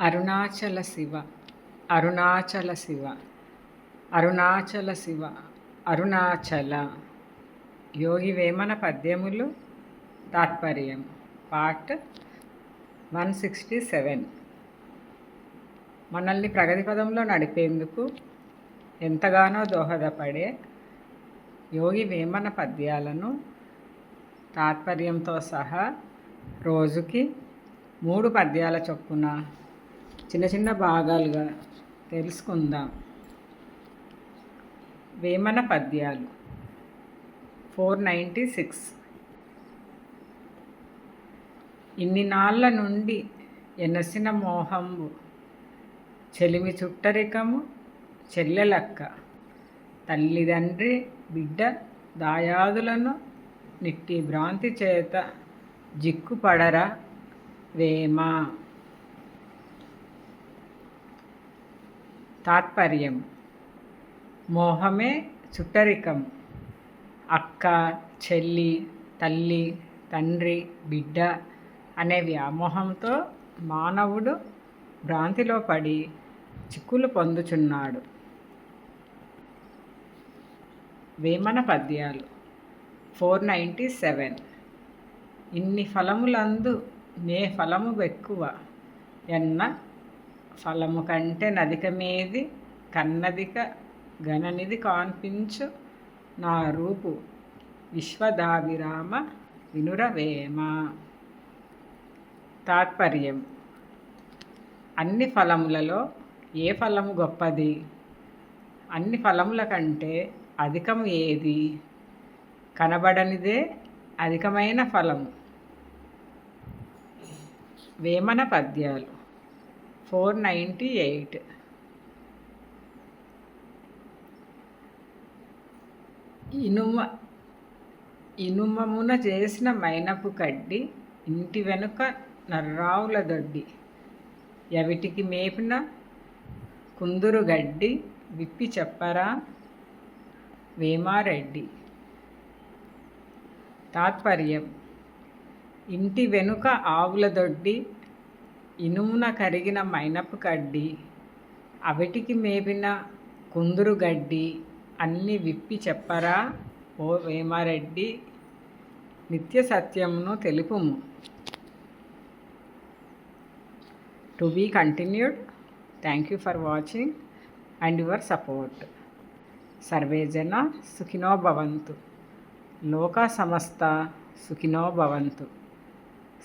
అరుణాచల శివ అరుణాచల శివ అరుణాచల శివ అరుణాచల. యోగి వేమన పద్యములు తాత్పర్యం part one sixty seven. మనల్ని ప్రగతి పదంలో నడిపేందుకు ఎంతగానో దోహదపడే యోగి వేమన పద్యాలను తాత్పర్యంతో సహా రోజుకి మూడు పద్యాల చొప్పున చిన్న చిన్న భాగాలుగా తెలుసుకుందాం. వేమన పద్యాలు. Four ninety six. ఇన్ని నాళ్ళ నుండి ఎనసిన మోహంబు చెలిమి చుట్టరికము చెల్లెలక్క తల్లిదండ్రి బిడ్డ దాయాదులను నిట్టి భ్రాంతి చేత జిక్కుపడరా వేమా? తాత్పర్యం. మోహమే చుట్టరికం అక్క చెల్లి తల్లి తండ్రి బిడ్డ అనే వ్యామోహంతో మానవుడు భ్రాంతిలో పడి చిక్కులు పొందుచున్నాడు. వేమన పద్యాలు. Four ninety seven. ఇన్ని ఫలములందు నే ఫలము ఎక్కువ ఎన్న ఫలము కంటే నదికమేది కన్నదిక గణనిది కాన్పించు నా రూపు విశ్వదాభిరామ వినురవేమ. తాత్పర్యం. అన్ని ఫలములలో ఏ ఫలము గొప్పది? అన్ని ఫలముల కంటే అధికము ఏది? కనబడనిదే అధికమైన ఫలము. వేమన పద్యాలు. Four ninety eight. ఇనుమ ఇనుమమున చేసిన మైనపు కడ్డి ఇంటి వెనుక నర్రావుల దొడ్డి ఎవిటికి మేపిన కుందురు గడ్డి విప్పి చెప్పరా? వేమారెడ్డి. తాత్పర్యం ఇంటి వెనుక ఆవుల దొడ్డి ఇనుమున కరిగిన మైనపు కడ్డి అవిటికి మేపిన కుందురు గడ్డి అన్ని విప్పి చెప్పరా? ఓ వేమారెడ్డి నిత్య సత్యమును తెలుపుము. To be continued thank you for watching and your support. Survey జన సుఖినో భవంతు. లోక సమస్త సుఖినో భవంతు.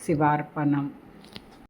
శివార్పణం.